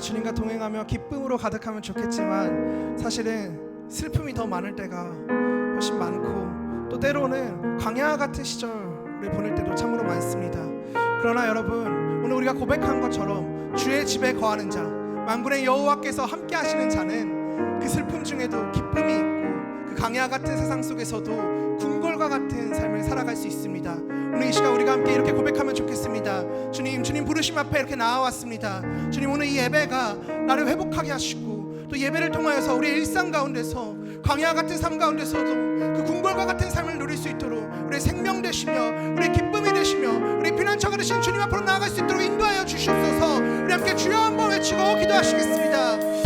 주님과 동행하며 기쁨으로 가득하면 좋겠지만 사실은 슬픔이 더 많을 때가 훨씬 많고 또 때로는 광야 같은 시절을 보낼 때도 참으로 많습니다. 그러나 여러분 오늘 우리가 고백한 것처럼 주의 집에 거하는 자 만군의 여호와께서 함께 하시는 자는 그 슬픔 중에도 기쁨이 있고 그 강야 같은 세상 속에서도 궁궐과 같은 삶을 살아갈 수 있습니다. 오늘 이 시간 우리가 함께 이렇게 고백하면 좋겠습니다. 주님, 주님 부르심 앞에 이렇게 나와왔습니다. 주님 오늘 이 예배가 나를 회복하게 하시고 또 예배를 통하여서 우리의 일상 가운데서 광야 같은 삶 가운데서도 그 궁궐과 같은 삶을 누릴 수 있도록 우리의 생명 되시며 우리의 기쁨이 되시며 우리 피난처가 되신 주님 앞으로 나아갈 수 있도록 인도하여 주시옵소서. 우리 함께 주여 한번 외치고 기도하시겠습니다.